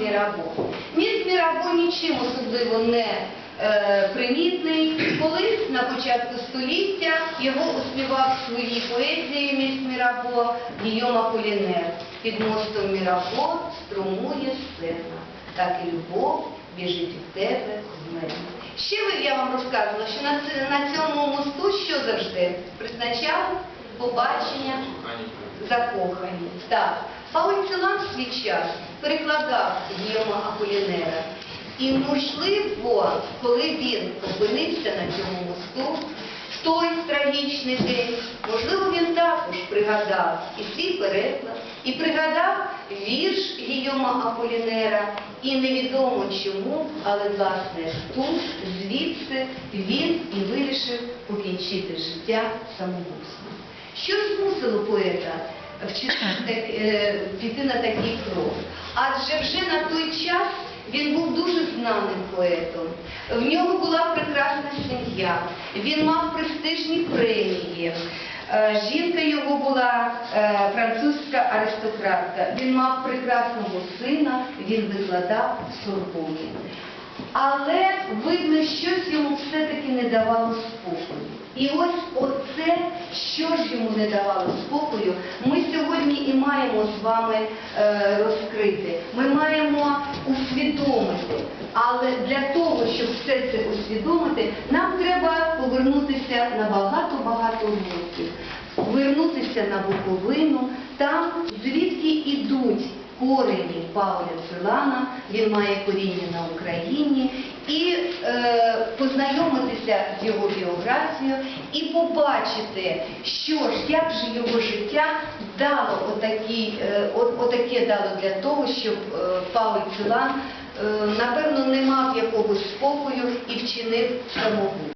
Мірабо. Міст Мірабо нічим особливо не е, примітний. Колись на початку століття його оспівав в своїй поезії міст Мірабо Гійома Полінер. Під мостом Мірабо струмує сцена, так і любов біжить у тебе з мене. Ще я вам розказувала, що на, на цьому мосту що завжди призначали побачення закохані. Так. Целан в свій час перекладав Гіома Аполінера. І, можливо, коли він опинився на цьому мосту, в той трагічний день, можливо, він також пригадав і свій переклад, і пригадав вірш Гійома Аполінера, і невідомо чому, але власне тут, звідси, він і вирішив покінчити життя самогубством. Що змусило поета е, піти на такий крок? Адже вже на той час він був дуже знаним поетом. В нього була прекрасна сім'я, він мав престижні премії. Е, Жінка його була е, французька аристократка. Він мав прекрасного сина, він викладав в Сорбоні. Але видно, щось йому все-таки не давало спокою. І ось оце, що ж йому не давало спокою, ми сьогодні і маємо з вами е, розкрити. Ми маємо усвідомити. Але для того, щоб все це усвідомити, нам треба повернутися на багато-багато років, вернутися на Буковину, там, звідки ідуть корені Павла Целана, він має коріння на Україні, і е, познайомитися з його біографією і побачити, що ж, як же його життя дало отакі, е, отаке дало для того, щоб е, Павел Целан, е, напевно, не мав якогось спокою і вчинив самогубство.